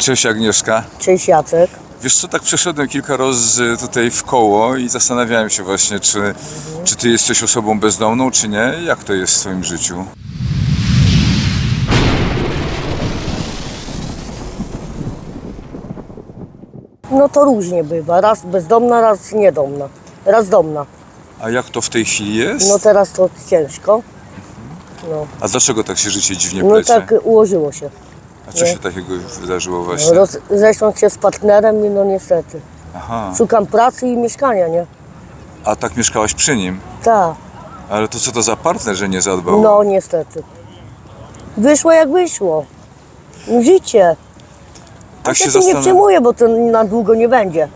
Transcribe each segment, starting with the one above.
Cześć Agnieszka. Cześć Jacek. Wiesz co, tak przeszedłem kilka razy tutaj w koło i zastanawiałem się właśnie, czy, czy ty jesteś osobą bezdomną, czy nie? Jak to jest w twoim życiu? No to różnie bywa. Raz bezdomna, raz niedomna. Raz domna. A jak to w tej chwili jest? No teraz to ciężko. No, A dlaczego tak się życie dziwnie no plecie? tak ułożyło się. A co nie. się takiego wydarzyło właśnie? Roz, zresztą się z partnerem i no niestety. Aha. Szukam pracy i mieszkania, nie? A tak mieszkałaś przy nim? Tak. Ale to co to za partner, że nie zadbał? No niestety. Wyszło jak wyszło. Życie. tak się się nie przejmuję, bo to na długo nie będzie.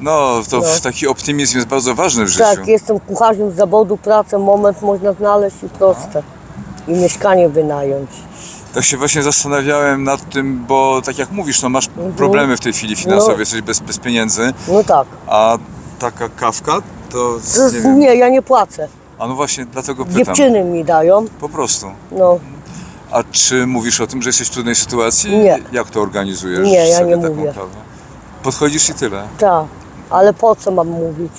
No, to No. taki optymizm jest bardzo ważny w życiu. Tak, jestem kucharzem z zawodu, pracę, moment można znaleźć i proste. I mieszkanie wynająć. Tak się właśnie zastanawiałem nad tym, bo tak jak mówisz, no masz Mhm. problemy w tej chwili finansowe, No. jesteś bez, bez pieniędzy, No tak. a taka kawka to To, nie wiem. nie, ja nie płacę. A no właśnie dlatego pytam. Dziewczyny mi dają. Po prostu. No, A czy mówisz o tym, że jesteś w trudnej sytuacji? Nie. Jak to organizujesz Nie, ja sobie nie taką mówię. kawę? Podchodzisz i tyle. tak. Ale po co mam mówić?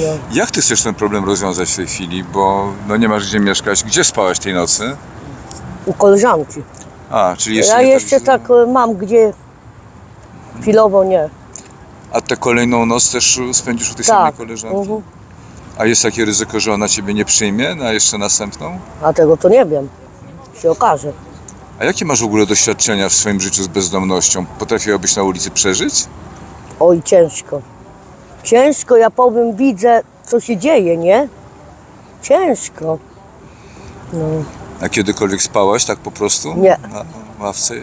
No. Jak ty chcesz ten problem rozwiązać w tej chwili? Bo no nie masz gdzie mieszkać. Gdzie spałaś tej nocy? U koleżanki. A, czyli jeszcze ja nie jeszcze że- tak e, mam gdzie. Chwilowo nie. A tę kolejną noc też spędzisz u tej samej Tak. koleżanki? Mhm. A jest takie ryzyko, że ona ciebie nie przyjmie na jeszcze następną? A tego to nie wiem. Się okaże. A jakie masz w ogóle doświadczenia w swoim życiu z bezdomnością? Potrafiłabyś na ulicy przeżyć? Oj, ciężko. Ciężko, ja powiem, widzę, co się dzieje, nie? Ciężko. No, A kiedykolwiek spałaś tak po prostu? Nie. Na ławce?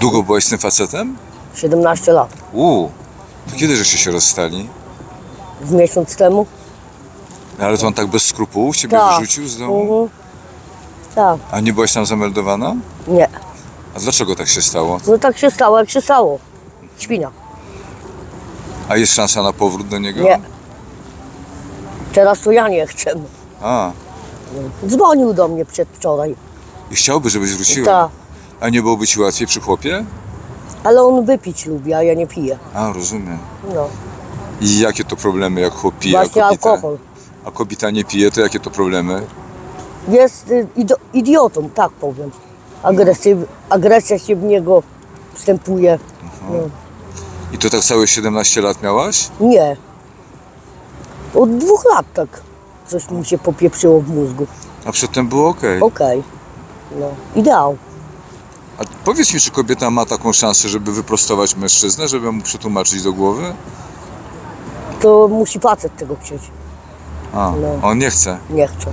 Długo byłaś z tym facetem? 17 lat. Uuu, to kiedy żeście się rozstali? Z miesiąc temu. Ale to on tak bez skrupułów ciebie Tak. wyrzucił z domu? Mhm. Tak, A nie byłaś tam zameldowana? nie. A dlaczego tak się stało? No tak się stało, jak się stało. Świnia. A jest szansa na powrót do niego? Nie. Teraz to ja nie chcę. A, Dzwonił do mnie przedwczoraj. i chciałby, żebyś wróciła? Tak. A nie byłoby ci łatwiej przy chłopie? Ale on wypić lubi, a ja nie piję. A, rozumiem. No. I jakie to problemy, jak chłop pije, a Właśnie kobieta, alkohol. a kobieta nie pije, to jakie to problemy? Jest y, ido- idiotą, tak powiem. Agresyw, agresja się w niego wstępuje. No. I to tak całe 17 lat miałaś? Nie. Od dwóch lat tak coś mi się popieprzyło w mózgu. A przedtem było ok. Okej. No. Ideał. A powiedz mi, czy kobieta ma taką szansę, żeby wyprostować mężczyznę, żeby mu przetłumaczyć do głowy? To musi facet tego chcieć. A, No. on nie chce. Nie chce.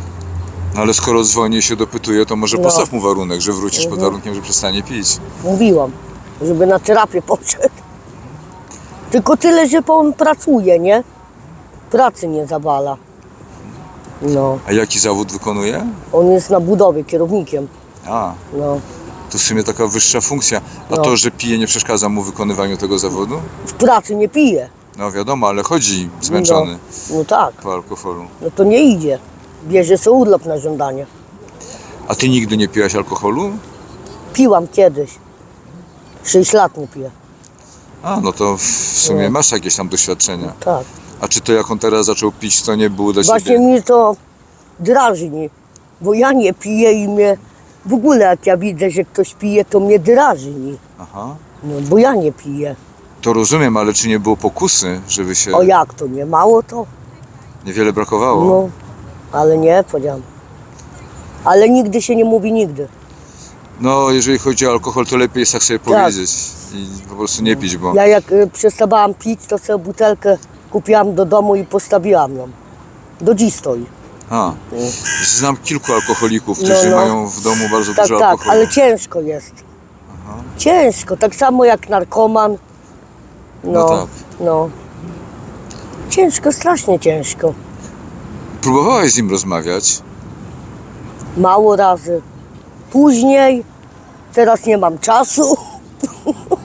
No ale skoro dzwoni i się dopytuje, to może No. postaw mu warunek, że wrócisz pod Mhm. warunkiem, że przestanie pić. Mówiłam, żeby na terapię poszedł. Tylko tyle, że on pracuje, nie? Pracy nie zawala. No. A jaki zawód wykonuje? On jest na budowie kierownikiem. A, No. to w sumie taka wyższa funkcja. A No. to, że pije, nie przeszkadza mu w wykonywaniu tego zawodu? W pracy nie pije. No wiadomo, ale chodzi zmęczony No, no tak. po alkoholu. No to nie idzie. Bierze sobie urlop na żądanie. A ty nigdy nie piłaś alkoholu? Piłam kiedyś. 6 lat nie piję. A, no to w sumie No. masz jakieś tam doświadczenia. Tak. A czy to jak on teraz zaczął pić, to nie było dla Właśnie ciebie? mnie to drażni, bo ja nie piję i mnie w ogóle jak ja widzę, że ktoś pije, to mnie drażni. Aha. No bo ja nie piję. To rozumiem, ale czy nie było pokusy, żeby się... O jak to nie mało to? Niewiele brakowało? No, ale nie, powiedziałam. Ale nigdy się nie mówi nigdy. No, jeżeli chodzi o alkohol, to lepiej jest tak sobie powiedzieć i po prostu nie pić, bo Ja jak y, przestawałam pić, to sobie butelkę kupiłam do domu i postawiłam ją. Do dziś stoi. a, znam kilku alkoholików, No, którzy no. mają w domu bardzo Tak, dużo tak, alkoholu. ale ciężko jest. Ciężko, tak samo jak narkoman. No, No tak. no. Ciężko, strasznie ciężko. Próbowałaś z nim rozmawiać? Mało razy. Później, teraz nie mam czasu.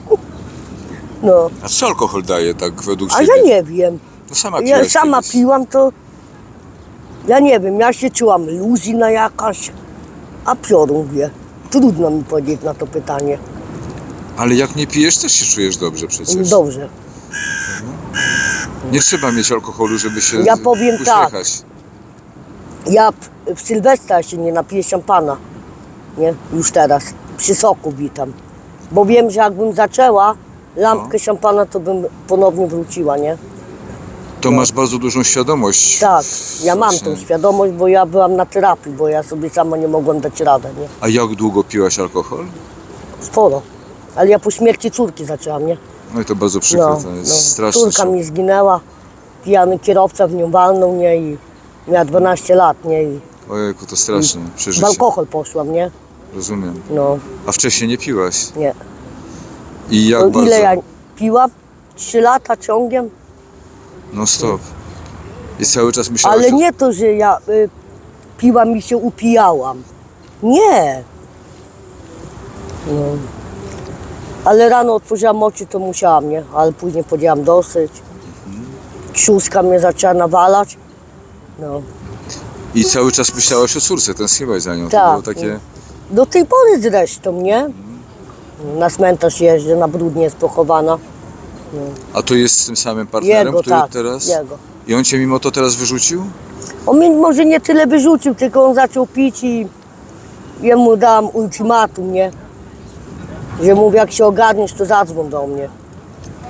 No, A co alkohol daje tak według a ciebie? ja nie wiem. No sama Ja piłaś sama kiedyś. piłam, to ja nie wiem, ja się czułam luzina jakaś, a piorun wie. trudno mi powiedzieć na to pytanie. Ale jak nie pijesz, też się czujesz dobrze przecież. Dobrze. Nie trzeba mieć alkoholu, żeby się Ja powiem tak. uśmiechać. Ja p- w Sylwestra się nie napiję szampana. Nie? Już teraz. Przy soku witam. Bo wiem, że jakbym zaczęła lampkę No. szampana, to bym ponownie wróciła, nie? To masz bardzo dużą świadomość. Tak, ja mam Właśnie. tą świadomość, bo ja byłam na terapii, bo ja sobie sama nie mogłam dać radę, nie? A jak długo piłaś alkohol? Sporo. Ale ja po śmierci córki zaczęłam, nie? No i to bardzo przykre, to jest straszne. Córka mi zginęła, pijany kierowca w nią walnął, nie? I miała 12 lat, nie? I Ojejku, to straszne w przeżycie. alkohol poszłam, nie? Rozumiem. No, A wcześniej nie piłaś. nie. I jak No, bardzo? ile ja piłam? 3 lata ciągiem? No stop. I cały czas myślałaś Ale nie to, że ja y, piłam i się upijałam. Nie. No. Ale rano otworzyłam oczy, to musiałam, nie? Ale później powiedziałam dosyć. Sióstka mnie zaczęła nawalać. No. I cały czas myślałaś o córce, tęskniłaś za nią. To Tak. było takie... Do tej pory zresztą, nie? Na cmentarz jeżdżę, na brudnie jest pochowana. A to jest z tym samym partnerem, Jego, który tak, teraz... jego. I on cię mimo to teraz wyrzucił? On mnie może nie tyle wyrzucił, tylko on zaczął pić i jemu dałam ultimatum, nie? Że mówię, jak się ogarniesz, to zadzwoń do mnie.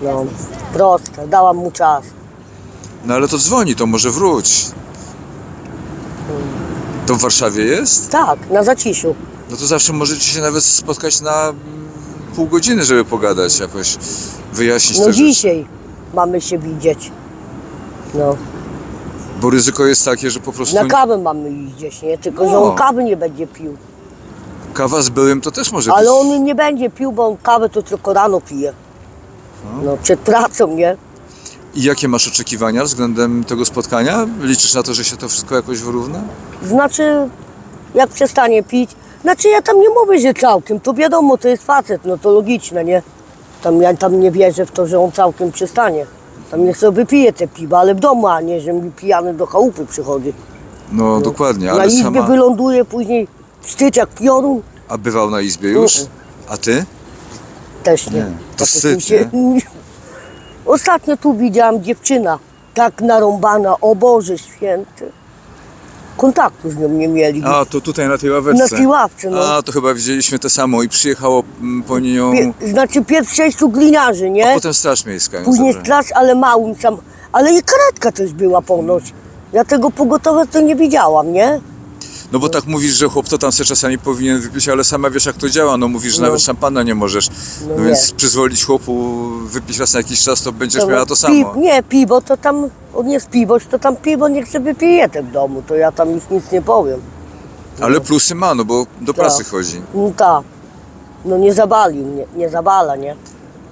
No, proste, dałam mu czas. No ale to dzwoni, to może wróć. To w Warszawie jest? Tak, na zaciszu. No to zawsze możecie się nawet spotkać na pół godziny, żeby pogadać jakoś, wyjaśnić No te rzeczy. dzisiaj mamy się widzieć. No, Bo ryzyko jest takie, że po prostu na kawę mamy iść gdzieś, nie? Tylko, że No. on kawy nie będzie pił. kawa z byłym to też może Ale być... on nie będzie pił, bo on kawę to tylko rano pije. No, przed pracą, nie? I jakie masz oczekiwania względem tego spotkania? Liczysz na to, że się to wszystko jakoś wyrówna? Znaczy, jak przestanie pić, znaczy ja tam nie mówię, że całkiem, to wiadomo, to jest facet, no to logiczne, nie? Tam ja tam nie wierzę w to, że on całkiem przestanie. Tam niech sobie wypije te piwa, ale w domu, a nie, że mi pijany do chałupy przychodzi. No, dokładnie, Na ale izbie sama... wyląduje, później wstyd jak piorun, A bywał na izbie już? Mm. A ty? też nie. Nie, to Tak wstyd, się- Ostatnio tu widziałam dziewczyna, tak narąbana, o Boże Święty. Kontaktu z nią nie mieli. A, to tutaj na tej ławeczce. Na tej ławce, no. A, to chyba widzieliśmy te samo i przyjechało mm, po nią... Pie, znaczy pierw sześciu gliniarzy, nie? Potem Straż Miejska ją Później zabrała. straż, ale małym sam. Ale i karetka też była ponoć. Ja tego pogotowia to nie widziałam, nie? No bo tak mówisz, że chłop to tam se czasami powinien wypić, ale sama wiesz jak to działa. No mówisz, że No. nawet szampana nie możesz. No, No więc przyzwolić chłopu wypić raz na jakiś czas, to będziesz To miała to pi- samo. Nie, piwo to tam, on jest piwoś, to tam piwo niech sobie pijecie w domu, to ja tam już nic nie powiem. Ale plusy ma, no bo do pracy Tak. chodzi. No tak. No nie zawalił mnie, nie zawala, nie?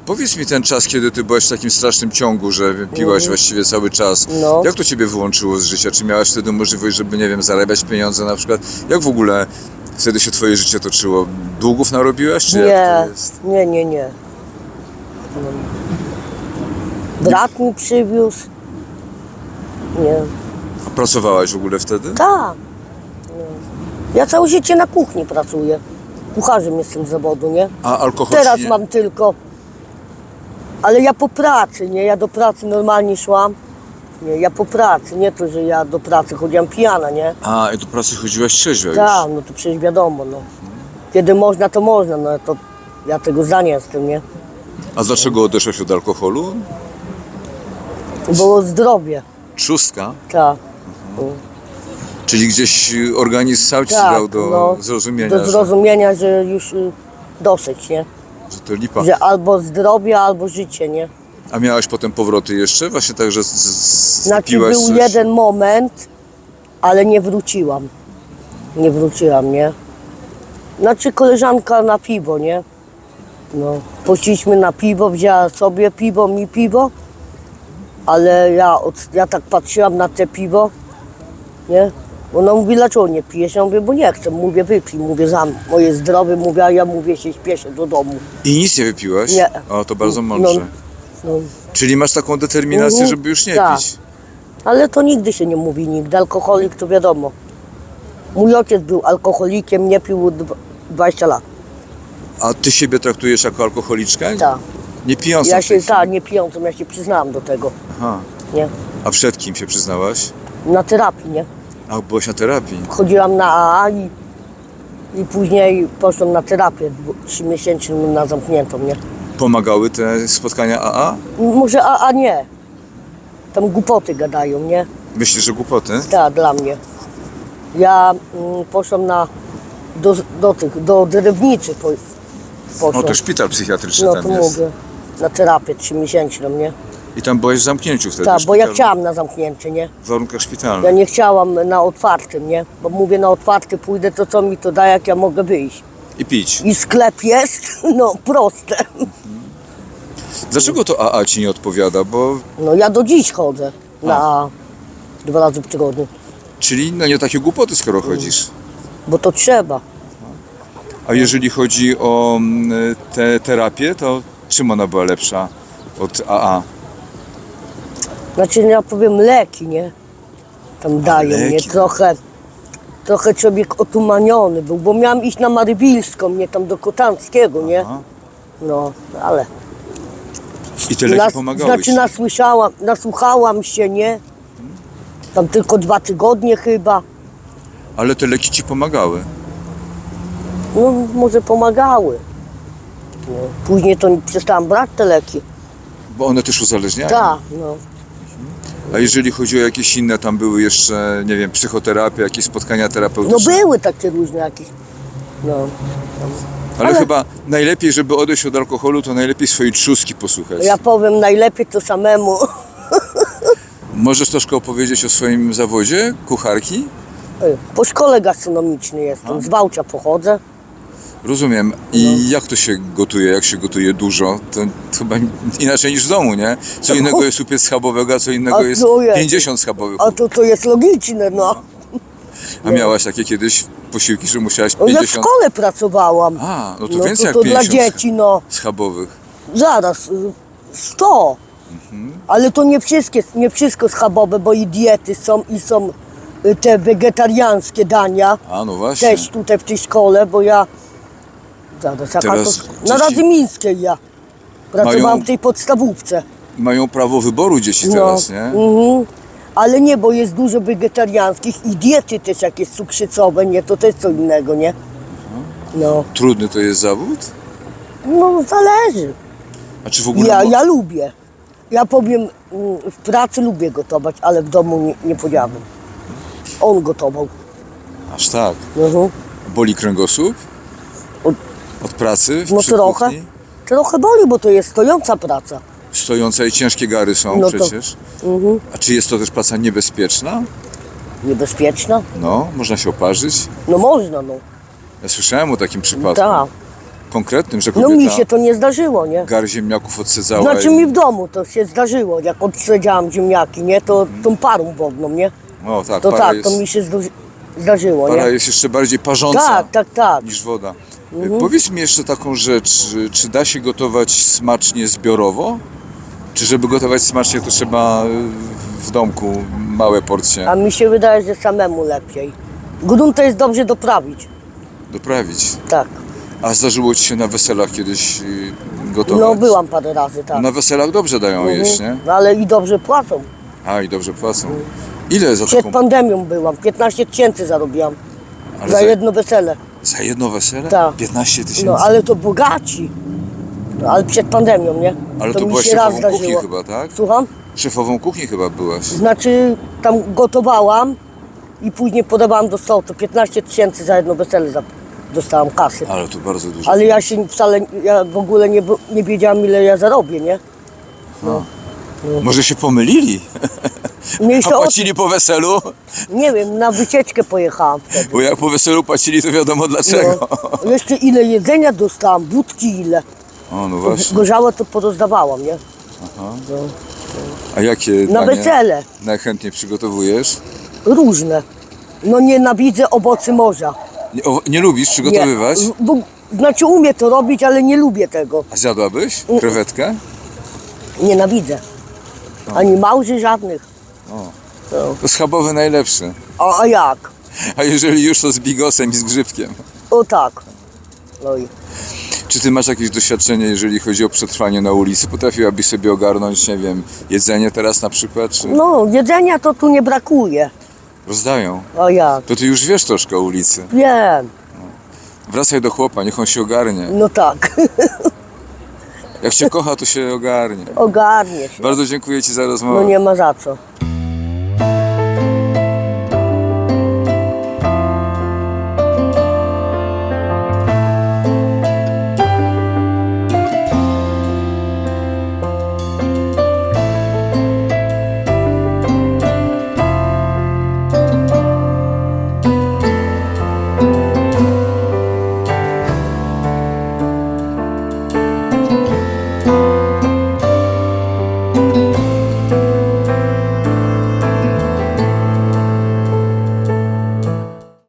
Powiedz mi ten czas, kiedy ty byłaś w takim strasznym ciągu, że piłaś właściwie cały czas. No. Jak to ciebie wyłączyło z życia? Czy miałaś wtedy możliwość, żeby, nie wiem, zarabiać pieniądze na przykład? Jak w ogóle wtedy się twoje życie toczyło? Długów narobiłaś, czy jak Nie, to jest? nie, nie, nie. No. Brat mi przywiózł. Nie. A pracowałaś w ogóle wtedy? Tak. No. Ja całe życie na kuchni pracuję. Kucharzem jestem z zawodu, nie? A alkohol Teraz nie... mam tylko. Ale ja po pracy, nie? Ja do pracy normalnie szłam. Nie, ja po pracy, nie to, że ja do pracy chodziłam pijana, nie? A, i do pracy chodziłaś trzeźwa już. Tak, no to przecież wiadomo, no. Kiedy można, to można, no to ja tego za nie jestem, nie? A dlaczego odeszłaś od alkoholu? Było zdrowie, Trzustka? tak. Czyli gdzieś y, organizm sam ci tak dał do no, zrozumienia, Do zrozumienia, że już y, dosyć, nie? Że, to lipa. Że albo zdrowie, albo życie, nie? A miałaś potem powroty jeszcze? Właśnie tak, że z- z- Znaczy był coś? jeden moment, ale nie wróciłam. Nie wróciłam, nie? Znaczy koleżanka na piwo, nie? No, poszliśmy na piwo, wzięła sobie piwo, mi piwo, ale ja, od, ja tak patrzyłam na te piwo, nie? Ona mówi, dlaczego nie pijesz? Ja mówię, bo nie chcę. Mówię, wypij. Mówię, za moje zdrowie. Mówię, a ja mówię, się śpieszę do domu. I nic nie wypiłaś? Nie. O, to bardzo No, mądrze. no. Czyli masz taką determinację, Mhm. żeby już nie Tak. pić. Ale to nigdy się nie mówi nigdy. Alkoholik to wiadomo. Mój ojciec był alkoholikiem, nie pił dw- 20 lat. A ty siebie traktujesz jako alkoholiczkę? Tak. Nie pijącą Ja w tej się, tak, nie pijącą, ja się przyznałam do tego, Aha. nie? A przed kim się przyznałaś? Na terapii, nie? A, byłaś na terapii. Chodziłam na AA i, i później poszłam na terapię trzymiesięczną na zamkniętą, nie? Pomagały te spotkania AA? Może AA nie. Tam głupoty gadają, nie? Myślisz, że głupoty? Tak, dla mnie. Ja mm, poszłam na, do, do tych, do drewnicy po, No poszłam. to szpital psychiatryczny no tam to jest. mogę. Na terapię trzymiesięczną, nie? I tam byłeś w zamknięciu wtedy Tak, bo ja szpitalu. chciałam na zamknięcie, nie? W warunkach Ja szpitalnych. nie chciałam na otwartym, nie? Bo mówię, na otwarty pójdę, to co mi to da, jak ja mogę wyjść? I pić. I sklep jest, no proste. Dlaczego to AA ci nie odpowiada? Bo, No ja do dziś chodzę na dwa razy w tygodniu, czyli no nie takie głupoty, skoro chodzisz. bo to trzeba. A jeżeli chodzi o mm, tę terapię, to czym ona była lepsza od AA? Znaczy ja powiem leki, nie? Tam dają, nie? leki. Trochę, trochę człowiek otumaniony był, bo miałam iść na Marybilską, nie? Tam do Kotanckiego, nie? Aha. No, ale... I te leki Nas, pomagały znaczy ci. nasłyszałam, nasłuchałam się, nie? Tam tylko dwa tygodnie chyba. Ale te leki ci pomagały. No może pomagały. No. Później to przestałam brać te leki. Bo one też uzależniają. Tak, no. A jeżeli chodzi o jakieś inne, tam były jeszcze, nie wiem, psychoterapia, jakieś spotkania No terapeutyczne. były takie różne jakieś. No. Ale, ale- chyba najlepiej, żeby odejść od alkoholu, to najlepiej swojej trzustki posłuchać. Ja powiem najlepiej to samemu. Możesz troszkę opowiedzieć o swoim zawodzie kucharki? Po szkole gastronomicznej jestem, z Wałcza pochodzę. Rozumiem. I jak to się gotuje? Jak się gotuje dużo? To chyba inaczej niż w domu, nie? Co innego jest upiec schabowego, a co innego A jest to jest. 50 schabowych. A to, to jest logiczne, no. A miałaś takie kiedyś posiłki, że musiałaś no ja w 50 szkole pracowałam. A, no to no więcej to, to jak dla 50 dzieci, no. schabowych. Zaraz, y, 100. Mhm. Ale to nie, wszystkie, nie wszystko schabowe, bo i diety są, i są y, te wegetariańskie dania. A, no właśnie. Też tutaj w tej szkole, bo ja... Zaraz, jaka Teraz to, na dzieci- Radzymińskiej ja. Pracowałam Mają- w tej podstawówce. Mają prawo wyboru dzieci teraz, nie? Mhm. Ale nie, bo jest dużo wegetariańskich i diety też jakieś cukrzycowe, nie, to też co innego, nie? No, Trudny to jest zawód? no zależy. A czy w ogóle... Ja, mo- ja lubię. Ja powiem, mm, w pracy lubię gotować, ale w domu nie, nie. On gotował. Aż tak. Mhm. Boli kręgosłup? Od- pracy w No przy trochę. kuchni? Trochę boli, bo to jest stojąca praca. Stojące i ciężkie gary są No to- przecież. A czy jest to też praca niebezpieczna? Niebezpieczna? No, można się oparzyć. No można, no. Ja słyszałem o takim przypadku Tak. konkretnym, że No kobieta mi się to nie zdarzyło, nie? gar ziemniaków odsadzała Znaczy i... mi w domu to się zdarzyło, jak odsedziałam ziemniaki, nie? To tą parą wodną, nie? O tak, To para, tak, jest, to mi się zdu- zdarzyło, para nie? jest jeszcze bardziej parząca Tak, tak, tak. niż woda. Mhm. Powiedz mi jeszcze taką rzecz, czy, czy da się gotować smacznie zbiorowo? Czy żeby gotować smacznie, to trzeba y, w domku małe porcje A mi się wydaje, że samemu lepiej. Grunt to jest dobrze doprawić. doprawić? Tak. A zdarzyło Ci się na weselach kiedyś y, gotować? No byłam parę razy, tak. Na weselach dobrze dają jeść, nie? No, ale i dobrze płacą. A i dobrze płacą. Ile za Przed taką... pandemią byłam, 15 tysięcy zarobiłam. Ale za jedno wesele. Za jedno wesele? Tak. 15 tysięcy? No ale to bogaci. No, ale przed pandemią, nie? Ale to, mi byłaś szefową kuchni zdarzyło. chyba, tak? Słucham? Szefową kuchni chyba byłaś. Znaczy tam gotowałam i później podawałam do stołu. To 15 tysięcy za jedno wesele za- dostałam kasy. Ale to bardzo dużo. Ale ja się wcale, ja w ogóle nie, nie wiedziałam ile ja zarobię, nie? Może się pomylili? A Mniejsza o płacili po weselu? Nie wiem, na wycieczkę pojechałam wtedy. Bo jak po weselu płacili, to wiadomo dlaczego. No. Jeszcze ile jedzenia dostałam, budki ile. O, no właśnie. Gorzałe to porozdawałam, nie? No. A jakie Na danie wesele. najchętniej przygotowujesz? Różne. No nienawidzę owocy morza. Nie, o, nie lubisz Nie. przygotowywać? Bo, znaczy umiem to robić, ale nie lubię tego. A zjadłabyś Mm. krewetkę? Nienawidzę. Ani małży żadnych. To schabowy najlepszy. A, a jak? A jeżeli już, to z bigosem i z grzybkiem. O tak. No i Czy ty masz jakieś doświadczenie, jeżeli chodzi o przetrwanie na ulicy? Potrafiłabyś sobie ogarnąć, nie wiem, jedzenie teraz na przykład? Czy No, jedzenia to tu nie brakuje. rozdają? A jak? To ty już wiesz troszkę o ulicy. Wiem. Wracaj do chłopa, niech on się ogarnie. No tak. Jak cię kocha, to się ogarnie. Ogarnie się. Bardzo dziękuję ci za rozmowę. No nie ma za co.